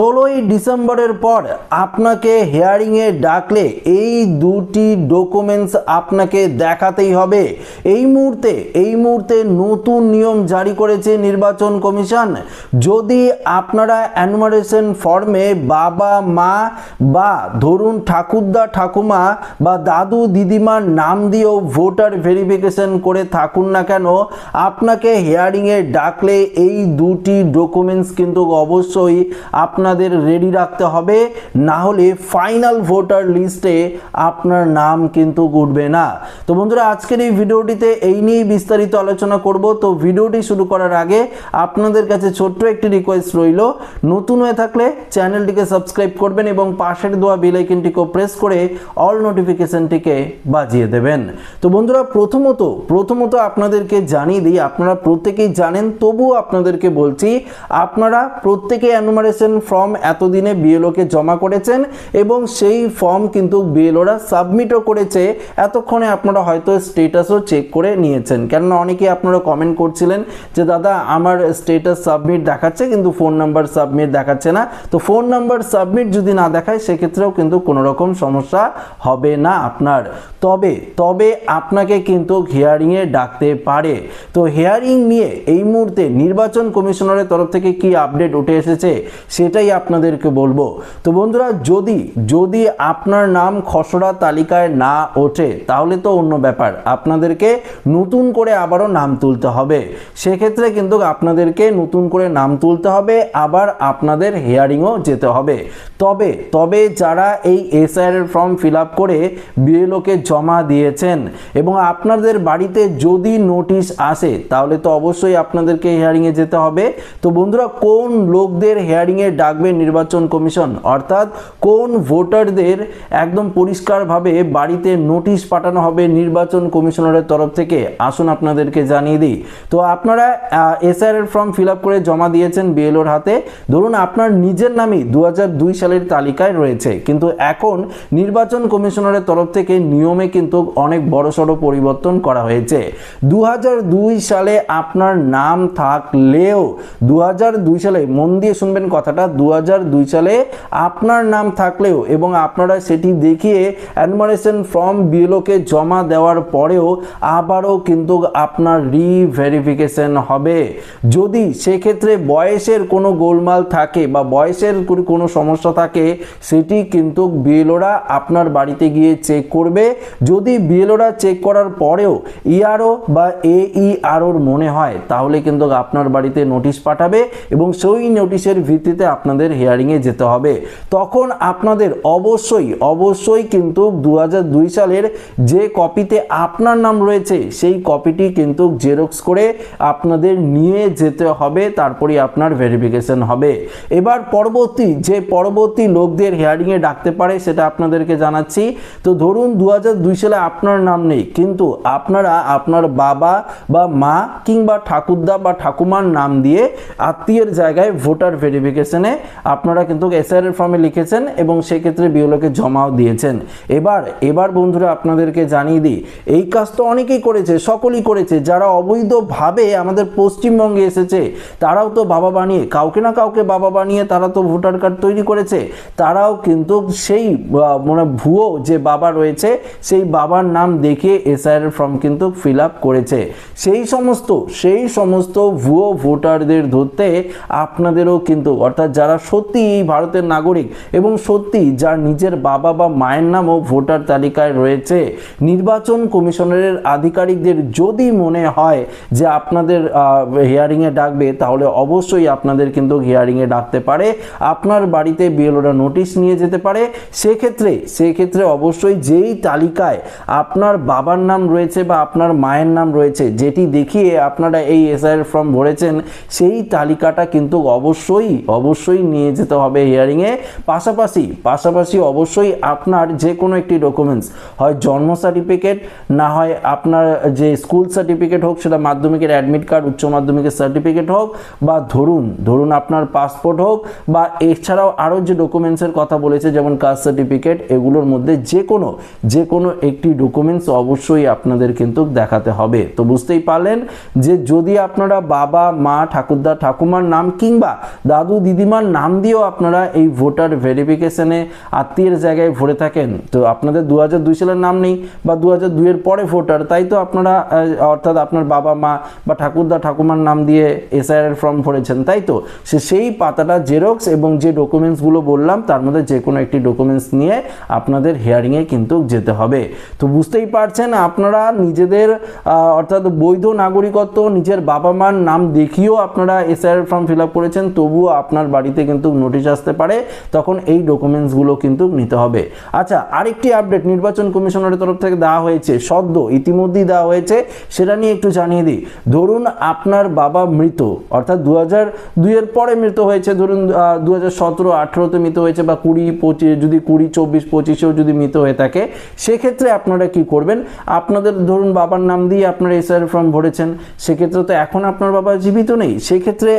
ষোলোই ডিসেম্বরের পর আপনাকে হেয়ারিংয়ে ডাকলে এই দুটি ডকুমেন্টস আপনাকে দেখাতেই হবে। এই মুহূর্তে এই মুহূর্তে নতুন নিয়ম জারি করেছে নির্বাচন কমিশন। যদি আপনারা অ্যানুমারেশন ফর্মে বাবা, মা বা ধরুন ঠাকুরদা, ঠাকুমা বা দাদু দিদিমার নাম দিয়েও ভোটার ভেরিফিকেশন করে থাকুন না কেন, আপনাকে হেয়ারিংয়ে ডাকলে এই দুটি ডকুমেন্টস কিন্তু অবশ্যই আপনাদের রেডি রাখতে হবে, না হলে ফাইনাল ভোটার লিস্টে আপনার নাম কিন্তু উঠবে না। তো বন্ধুরা, আজকের এই ভিডিওটিতে এই নিয়েই বিস্তারিত আলোচনা করব। তো ভিডিওটি শুরু করার আগে আপনাদের কাছে ছোট্ট একটি রিকোয়েস্ট রইল। নতুন হয়ে থাকলে চ্যানেলটিকে সাবস্ক্রাইব করবেন এবং পাশের দেওয়া বেল আইকনটিকেও প্রেস করে অল নোটিফিকেশনটিকে বাজিয়ে দেবেন। তো বন্ধুরা, প্রথমত প্রথমত আপনাদেরকে জানিয়ে দিই, আপনারা প্রত্যেকেই জানেন, তবুও আপনাদেরকে বলছি, আপনারা প্রত্যেকে অ্যানুমারেশন ফর্ম এতদিনে বিএলওকে জমা করেছেন এবং সেই ফর্ম কিন্তু বিএলওরা সাবমিটও করেছে। এতক্ষণে আপনারা হয়তো স্টেটাসও চেক করে নিয়েছেন। কেননা অনেকেই আপনারা কমেন্ট করছিলেন যে, দাদা, আমার স্টেটাস সাবমিট দেখাচ্ছে কিন্তু ফোন নাম্বার সাবমিট দেখাচ্ছে না। তো ফোন নাম্বার সাবমিট যদি না দেখায়, সেক্ষেত্রেও কিন্তু কোনো রকম সমস্যা হবে না আপনার। তবে তবে আপনাকে কিন্তু হিয়ারিংয়ে ডাকতে পারে। তো হিয়ারিং নিয়ে এই মুহূর্তে নির্বাচন কমিশনারের তরফ থেকে কি আপডেট উঠে এসেছে সেটাই আপনাদেরকে বলব। তো বন্ধুরা, যদি যদি আপনার নাম খসড়া তালিকায় না ওঠে, তাহলে তো অন্য ব্যাপার। আপনাদেরকে নতুন করে আবারও নাম তুলতে হবে। সেক্ষেত্রে কিন্তু আপনাদেরকে নতুন করে নাম তুলতে হবে, আবার আপনাদের হিয়ারিংও যেতে হবে। তবে তবে যারা এই এসআইআর এর ফর্ম ফিল আপ করে বিএলওকে জমা দিয়েছেন এবং আপনাদের বাড়িতে যদি নোটিশ আসে, তাহলে তো অবশ্যই আপনাদেরকে হিয়ারিংয়ে যেতে হবে। তো বন্ধুরা, কোন লোকদের হিয়ারিংয়ে ডাকবে নির্বাচন কমিশন। অর্থাৎ কোন ভোটারদের একদম পরিষ্কারভাবে বাড়িতে নোটিশ পাঠানো হবে নির্বাচন কমিশনারের তরফ থেকে? আসুন আপনাদেরকে জানিয়ে দিই। তো আপনারা এসআর এর ফর্ম ফিল করে জমা দিয়েছেন বিএলওর হাতে। ধরুন আপনার নিজের নামই দু সালের তালিকায় রয়েছে। কিন্তু এখন নির্বাচন কমিশনারের তরফ থেকে নিয়মে কিন্তু অনেক বড়সড় পরিবর্তন করা হয়েছে। দু হাজার দুই সালে আপনার নাম থাকলেও দু হাজার দুই সালে, মন দিয়ে শুনবেন কথাটা দু হাজার দুই সালে আপনার নাম থাকলেও এবং আপনারা সেটি দেখিয়ে অ্যাডমারেশন ফর্ম বিএলওকে জমা দেওয়ার পরেও আবারও কিন্তু আপনার রিভেরিফিকেশন হবে। যদি সেক্ষেত্রে বয়সের কোনো গোলমাল থাকে বা বয়সের কোনো সমস্যা থাকে, সেটি কিন্তু বিএলওরা আপনার বাড়িতে গিয়ে চেক করবে। যদি বিএলওরা চেক করার পরেও ইআরও বা এইআরওর মনে হয়, তাহলে কিন্তু আপনার বাড়িতে নোটিশ পাঠাবে এবং সেই নোটিশের ভিত্তিতে আপনাদের হিয়ারিংয়ে যেতে হবে। তখন আপনাদের অবশ্যই অবশ্যই কিন্তু দু হাজার দুই সালের যে কপিতে আপনার নাম রয়েছে, সেই কপিটি কিন্তু জেরক্স করে আপনাদের নিয়ে যেতে হবে তারপরে আপনার ভেরিফিকেশন হবে। এবার পরবর্তী, যে পরবর্তী লোকদের হিয়ারিংয়ে ডাকতে পারে, সেটা আপনাদেরকে জানাচ্ছি। তো ধরুন দু হাজার দুই সালে আপনার নাম নেই, কিন্তু আপনারা আপনার বাবা বা মা কিংবা ঠাকুরদা বা ঠাকুমার নাম দিয়ে আত্মীয়ের জায়গায় ভোটার ভেরিফিকেশনে আপনারা কিন্তু এসআর এর ফর্মে লিখেছেন এবং সেক্ষেত্রে বিওলোকে জমাও দিয়েছেন। এবার এবার বন্ধুরা আপনাদেরকে জানিয়ে দিই, এই কাজ তো অনেকেই করেছে, সকলেই করেছে, যারা অবৈধভাবে আমাদের পশ্চিমবঙ্গে এসেছে, তারাও তো বাবা বানিয়ে, কাউকে না কাউকে বাবা বানিয়ে তারা তো ভোটার কার্ড তৈরি করেছে, তারাও কিন্তু সেই মানে ভুয়ো যে বাবা রয়েছে, সেই বাবার নাম দেখে এসআইআর ফর্ম কিন্তু ফিল আপ করেছে। সেই সমস্ত সেই সমস্ত ভুয়ো ভোটারদের ধরতে আপনাদেরও কিন্তু, অর্থাৎ যারা সত্যি এই ভারতের নাগরিক এবং সত্যি যার নিজের বাবা বা মায়ের নামও ভোটার তালিকায় রয়েছে, নির্বাচন কমিশনারের আধিকারিকদের যদি মনে হয় যে আপনাদের হিয়ারিংয়ে ডাকবে, তাহলে অবশ্যই আপনাদের কিন্তু হিয়ারিংয়ে ডাকতে পারে। আপনার বাড়িতে বিএলওরা নোটিশ নিয়ে যেতে পারে। সেক্ষেত্রে সেক্ষেত্রে অবশ্যই যেই তালিকায় আপনার বাবার নাম রয়েছে বা আপনার মায়ের নাম রয়েছে, যেটি দেখিয়ে আপনারা এই এসআইআর ফর্ম ভরেছেন, সেই তালিকাটা কিন্তু অবশ্যই অবশ্যই নিয়ে যেতে হবে হিয়ারিংয়ে পাশাপাশি পাশাপাশি অবশ্যই আপনার যে কোনো একটি ডকুমেন্টস হয় জন্ম সার্টিফিকেট না হয় আপনার যে স্কুল সার্টিফিকেট হোক, সেটা মাধ্যমিকের অ্যাডমিট কার্ড উচ্চ মাধ্যমিকের সার্টিফিকেট হোক, বা ধরুন ধরুন আপনার পাসপোর্ট হোক, বা এছাড়াও আরও যে ডকুমেন্টসের কথা বলেছে, যেমন কাস্ট সার্টিফিকেট এগুলোর মধ্যে যে কোনো যে কোনো একটি ডকুমেন্টস অবশ্যই আপনাদের কিন্তু দেখাতে হবে। তো বুঝতেই পারলেন যে যদি আপনারা বাবা, মা, ঠাকুরদা, ঠাকুমার নাম কিংবা দাদু, দিদিমার নাম দিয়েও আপনারা এই ভোটার ভেরিফিকেশনে আত্মীয়ের জায়গায় ভরে থাকেন। তো আপনাদের দু হাজার দুই সালের নাম নেই বা দু হাজার দুইয়ের পরে ভোটার, তাই তো আপনারা অর্থাৎ আপনার বাবা মা বা ঠাকুরদা ঠাকুমার নাম দিয়ে এসআইআর ফর্ম ভরেছেন, তাই তো? সে সেই পাতাটা জেরক্স এবং যে ডকুমেন্টসগুলো বললাম, তার মধ্যে যে কোনো একটি ডকুমেন্টস নিয়ে আপনাদের হিয়ারিংয়ে কিন্তু যেতে হবে। তো বুঝতেই পারছেন, আপনারা নিজেদের অর্থাৎ বৈধ নাগরিকত্ব, নিজের বাবা মার নাম দেখিয়েও আপনারা এসআইআর ফর্ম ফিল আপ করেছেন, তবুও আপনার বাড়িতে কিন্তু নোটিশ আসতে পারে, তখন এই ডকুমেন্টসগুলো কিন্তু নিতে হবে। আচ্ছা আরেকটি আপডেট নির্বাচন কমিশনারের তরফ থেকে দেওয়া হয়েছে, সদ্য ইতিমধ্যেই দেওয়া হয়েছে, সেটা নিয়ে একটু জানিয়ে দিই। ধরুন আপনার বাবা মৃত, অর্থাৎ দু হাজার দুইয়ের পরে মৃত হয়েছে, ধরুন দু হাজার সতেরো, আঠেরোতে মৃত হয়েছে বা কুড়ি পঁচিশ, যদি কুড়ি, চব্বিশ, পঁচিশেও যদি মৃত হয়ে থাকে, সেক্ষেত্রে আপনারা কি করবেন? আপনাদের ধরুন বাবার নাম দিয়ে আপনারা এসআর ফর্ম ভরেছেন, সেক্ষেত্রে তো এখন আপনার বাবা জীবিত নেই, সেক্ষেত্রে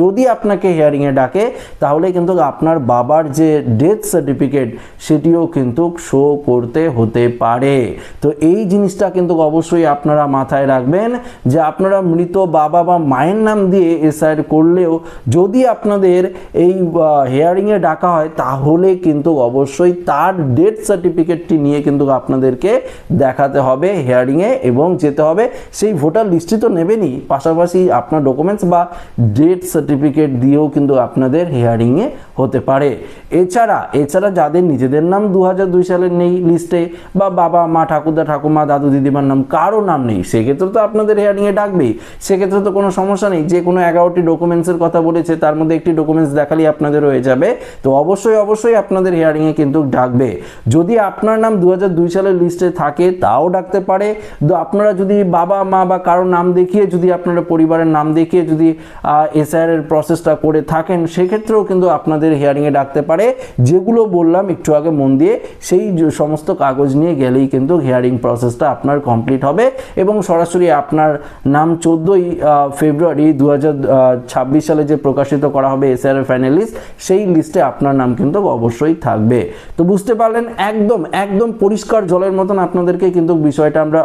যদি আপনাকে হিয়ারিংয়ে ডাকে তাহলে কিন্তু আপনার বাবার যে ডেথ সার্টিফিকেট সেটিও কিন্তু শো করতে হতে পারে। তো এই জিনিসটা কিন্তু অবশ্যই আপনারা মাথায় রাখবেন যে আপনারা মৃত বাবা বা মায়ের নাম দিয়ে এসআইআর করলেও যদি আপনাদের এই হেয়ারিংয়ে ডাকা হয়, তাহলে কিন্তু অবশ্যই তার ডেথ সার্টিফিকেটটি নিয়ে কিন্তু আপনাদেরকে দেখাতে হবে হেয়ারিংয়ে এবং যেতে হবে। সেই ভোটার লিস্টটি তো নেবেনই। পাশাপাশি আপনার ডকুমেন্টস বা ডেথ সার্টিফিকেট দিয়েও কিন্তু আপনাদের হিয়ারিংয়ে হতে পারে। এছাড়া এছাড়া যাদের নিজেদের নাম দু দুই সালের নেই লিস্টে বা বাবা, মা, ঠাকুরদা ঠাকুমা দাদু, দিদিমার নাম কারও নাম নেই, সেক্ষেত্রে তো আপনাদের হিয়ারিংয়ে ডাকবেই। সেক্ষেত্রে তো কোনো সমস্যা নেই, যে কোনো এগারোটি ডকুমেন্টসের কথা বলেছে, তার মধ্যে একটি ডকুমেন্টস দেখালেই আপনাদের হয়ে যাবে। তো অবশ্যই অবশ্যই আপনাদের হিয়ারিংয়ে কিন্তু ডাকবে। যদি আপনার নাম দু সালের লিস্টে থাকে, তাও ডাকতে পারে। তো আপনারা যদি বাবা, মা বা কারও নাম দেখিয়ে, যদি আপনারা পরিবারের নাম দেখিয়ে, যদি এসআইআর এর প্রসেসটা করে থাকেন সেক্ষেত্রেও কিন্তু আপনাদের হিয়ারিংয়ে ডাকতে পারে। যেগুলো বললাম একটু আগে মন দিয়ে, সেই সমস্ত কাগজ নিয়ে গেলেই কিন্তু হিয়ারিং প্রসেসটা আপনার কমপ্লিট হবে। এবং সরাসরি আপনার নাম চোদ্দোই ফেব্রুয়ারি দু সালে যে প্রকাশিত করা হবে এসআইআর ফাইনাল লিস্ট সেই লিস্টে আপনার নাম কিন্তু অবশ্যই থাকবে। তো বুঝতে পারলেন, একদম একদম পরিষ্কার জলের মতন আপনাদেরকে কিন্তু বিষয়টা আমরা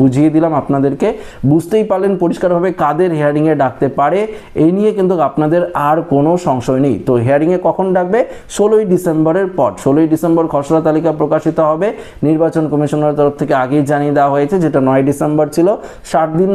বুঝিয়ে দিলাম আপনাদেরকে। বুঝতেই পারলেন পরিষ্কারভাবে কাদের হিয়ারিংয়ে ডাকতে পারে। এই নিয়ে কিন্তু আপনাদের আর কোনো সংশয় নেই। তো হিয়ারিংয়ে কখন ডাকবে? ষোলোই ডিসেম্বরের পর। ষোলোই ডিসেম্বর খসড়া তালিকা প্রকাশিত হবে। নির্বাচন কমিশনের তরফ থেকে আগেই জানিয়ে দেওয়া হয়েছে যেটা নয় ডিসেম্বর ছিল। ষাট দিন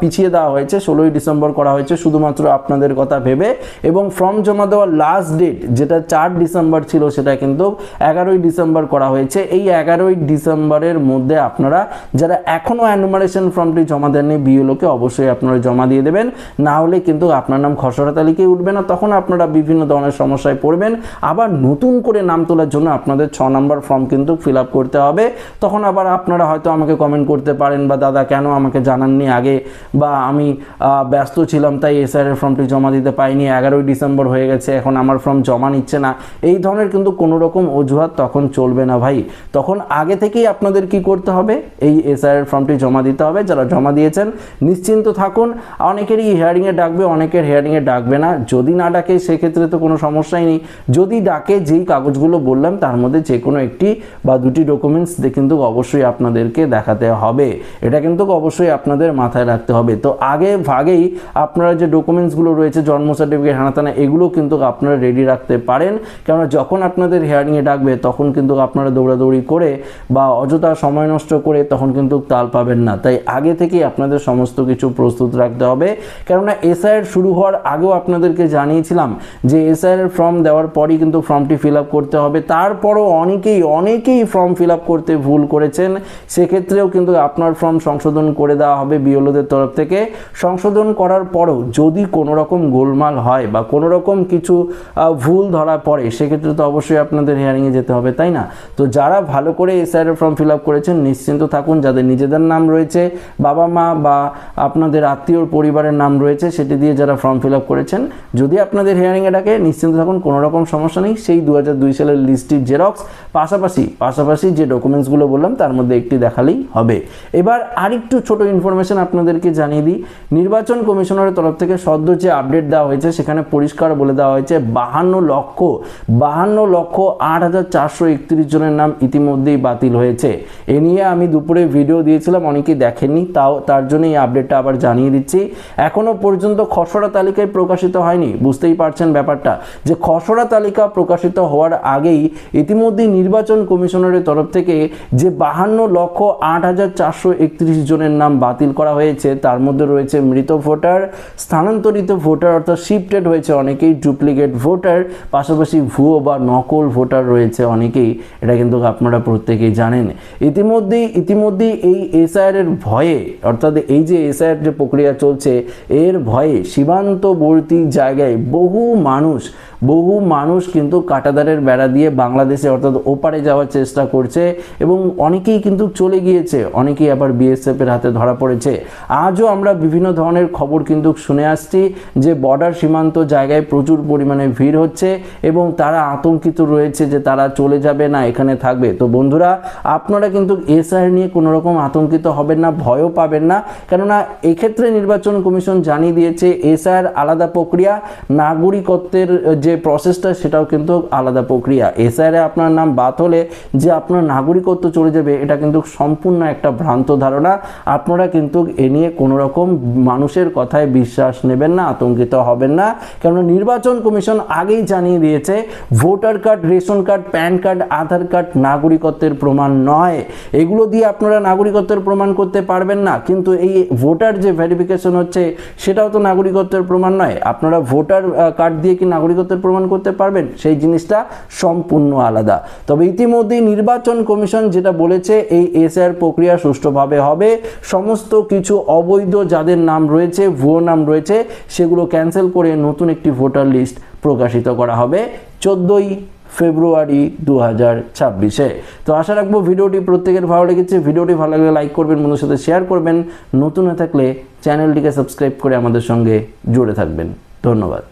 পিছিয়ে দেওয়া হয়েছে। ষোলোই ডিসেম্বর করা হয়েছে শুধুমাত্র আপনাদের কথা ভেবে। এবং ফর্ম জমা দেওয়ার লাস্ট ডেট যেটা চার ডিসেম্বর ছিল সেটা কিন্তু এগারোই ডিসেম্বর করা হয়েছে। এই এগারোই ডিসেম্বরের মধ্যে আপনারা যারা এখনও অ্যানুমারেশন ফর্মটি জমা দেননি বিএলওকে অবশ্যই আপনারা জমা দিয়ে দেবেন। না হলে কিন্তু আপনার নাম খসড়া তালিকায় উঠবে না। তখন আপনারা বিভিন্ন ধরনের সমস্যায় পড়বেন। আবার নতুন করে নাম তোলার জন্য আপনাদের ছ নম্বর ফর্ম কিন্তু ফিল আপ করতে হবে। তখন আবার আপনারা হয়তো আমাকে কমেন্ট করতে পারেন বা, দাদা, কেন আমাকে জানাননি আগে? বা, আমি ব্যস্ত ছিলাম, তাই এসআর এর ফর্মটি জমা দিতে পাইনি এগারোই ডিসেম্বর হয়ে গেছে, এখন আমার ফর্ম জমা নিচ্ছে না। এই ধরনের কিন্তু কোনো রকম অজুহাত তখন চলবে না ভাই। তখন আগে থেকেই আপনাদের কি করতে হবে? এই এসআর এর ফর্মটি জমা দিতে হবে। যারা জমা দিয়েছেন, নিশ্চিন্ত থাকুন। অনেকেরই হিয়ারিংয়ে ডাকবে, অনেকের হিয়ারিংয়ে ডাকবে না। যদি না ডাকে সেক্ষেত্রে তো কোনো সমস্যাই নেই। যদি ডাকে যেই কাগজগুলো বললাম, তার মধ্যে যে কোনো একটি বা দুটি ডকুমেন্টস কিন্তু অবশ্যই আপনাদেরকে দেখাতে হবে। এটা কিন্তু অবশ্যই আপনাদের মাথায় রাখতে হবে। তো আগে ভাগেই আপনারা যে ডকুমেন্টসগুলো রয়েছে, জন্ম সার্টিফিকেট হানাতানা এগুলো কিন্তু আপনারা রেডি রাখতে পারেন। কেননা যখন আপনাদের হিয়ারিংয়ে ডাকবে, তখন কিন্তু আপনারা দৌড়াদৌড়ি করে বা অযথা সময় নষ্ট করে তখন কিন্তু তাল পাবেন না। তাই আগে থেকেই আপনাদের সমস্ত কিছু প্রস্তুত রাখতে হবে। কেননা এসআইয়ের শুরু হওয়ার আগেও আপনাদেরকে জানিয়েছিলাম যে এসআইয়ের ফর্ম দেওয়ার পরই কিন্তু ফর্মটি ফিল আপ করতে হবে। তারপরও অনেকেই অনেকেই ফর্ম ফিল আপ করতে ভুল করেছেন। সেক্ষেত্রেও কিন্তু আপনার ফর্ম সংশোধন করে দেওয়া হবে বিওলোদের তরফ থেকে। সংশোধন করার পরও যদি কোনো রকম গোলমাল হয় বা কোনো রকম কিছু ভুল ধরা পড়ে, সেক্ষেত্রে তো অবশ্যই আপনাদের হিয়ারিংয়ে যেতে হবে, তাই না? তো যারা ভালো করে এসআইয়ের ফর্ম ফিল আপ করেছেন, নিশ্চিন্ত থাকুন যাদের নিজেদের নাম রয়েছে, বাবা মা বা আপনাদের আত্মীয় পরিবারের নাম রয়েছে, সেটি দিয়ে যারা ফর্ম ফিল আপ করেছেন, যদি আপনাদের হিয়ারিংয়ে ডাকে, নিশ্চিন্ত থাকুন কোনো রকম সমস্যা নেই। সেই দু সালের লিস্টটির জেরক্স, পাশাপাশি পাশাপাশি যে ডকুমেন্টসগুলো বললাম, তার মধ্যে একটি দেখালেই হবে। এবার আরেকটু ছোট ইনফরমেশন আপনাদেরকে জানিয়ে দিই। নির্বাচন কমিশনারের তরফ থেকে সদ্য যে আপডেট দেওয়া হয়েছে, সেখানে পরিষ্কার বলে দেওয়া হয়েছে, বাহান্ন লক্ষ বাহান্ন লক্ষ আট হাজার চারশো একত্রিশ জনের নাম ইতিমধ্যেই বাতিল হয়েছে। এ নিয়ে আমি দুপুরে ভিডিও দিয়েছিলাম, অনেকেই দেখেননি, তাও তার জন্য এই আপডেটটা আবার জানিয়ে দিচ্ছি। এখনও পর্যন্ত খসড়া তালিকায় প্রকাশিত হয়নি, বুঝতেই পারছেন ব্যাপারটা। যে খসড়া তালিকা প্রকাশিত হওয়ার আগেই ইতিমধ্যেই নির্বাচন কমিশনারের তরফ থেকে যে বাহান্ন লক্ষ আট হাজার চারশো একত্রিশ জনের নাম বাতিল করা হয়েছে, তার মধ্যে রয়েছে মৃত ভোটার, স্থানান্তরিত ভোটার অর্থাৎ শিফটেড হয়েছে অনেকেই, ডুপ্লিকেট ভোটার, পাশাপাশি ভুয়ো বা নকল ভোটার রয়েছে অনেকেই। এটা কিন্তু আপনারা প্রত্যেকেই জানেন। ইতিমধ্যেই ইতিমধ্যেই এই এসআইআর এর ভয়ে, অর্থাৎ এই যে এসআইআর যে প্রক্রিয়া চলছে, এর ভয়ে সীমান্তবর্তী জায়গায় বহু মানুষ, বহু মানুষ কিন্তু কাটাদারের বেড়া দিয়ে বাংলাদেশে অর্থাৎ ওপারে যাওয়ার চেষ্টা করছে এবং অনেকেই কিন্তু চলে গিয়েছে, অনেকেই আবার বিএসএফের হাতে ধরা পড়েছে। আজও আমরা বিভিন্ন ধরনের খবর কিন্তু শুনে আসছি যে বর্ডার সীমান্ত জায়গায় প্রচুর পরিমাণে ভিড় হচ্ছে এবং তারা আতঙ্কিত রয়েছে যে তারা চলে যাবে না, এখানে থাকবে। তো বন্ধুরা, আপনারা কিন্তু এসআইআর নিয়ে কোনো রকম আতঙ্কিত হবেন না, ভয়ও পাবেন না। কেননা এক্ষেত্রে নির্বাচন কমিশন জানিয়ে দিয়েছে এসআইআর আলাদা প্রক্রিয়া নাগরিকত্বের যে প্রসেসটা সেটাও কিন্তু আলাদা প্রক্রিয়া। এসআইআর আপনার নাম বাদ হলে যে আপনার নাগরিকত্ব চলে যাবে, এটা কিন্তু সম্পূর্ণ একটা ভ্রান্ত ধারণা। আপনারা কিন্তু এ নিয়ে কোনো রকম মানুষের কথায় বিশ্বাস নেবেন না, আতঙ্কিত হবেন না। কেননা নির্বাচন কমিশন আগেই জানিয়ে দিয়েছে, voter card, ration card, PAN card, Aadhaar card নাগরিকত্বের প্রমাণ নয়। এগুলো দিয়ে আপনারা নাগরিকত্বের প্রমাণ করতে পারবেন না। কিন্তু এই ভোটার যে ভেরিফিকেশন হচ্ছে, সেটাও তো নাগরিকত্বের প্রমাণ নয়। আপনারা ভোটার কার্ড দিয়ে কি নাগরিকত্বের প্রমাণ করতে পারবেন? সেই জিনিসটা সম্পূর্ণ আলাদা। তবে ইতিমধ্যেই নির্বাচন কমিশন যেটা বলেছে, এই এসআর প্রক্রিয়া সুষ্ঠুভাবে হবে। সমস্ত কিছু অবৈধ যাদের নাম রয়েছে, ভুয়ো নাম রয়েছে, সেগুলো ক্যান্সেল করে নতুন একটি ভোটার লিস্ট প্রকাশিত করা হবে চোদ্দোই ফেব্রুয়ারি দু হাজার ছাব্বিশে। তো আশা রাখব ভিডিওটি প্রত্যেকের ভালো লেগেছে। ভিডিওটি ভালো লাগলে লাইক করবেন বন্ধুর সাথে শেয়ার করবেন। নতুন হয়ে থাকলে চ্যানেলটিকে সাবস্ক্রাইব করে আমাদের সঙ্গে জুড়ে থাকবেন। ধন্যবাদ।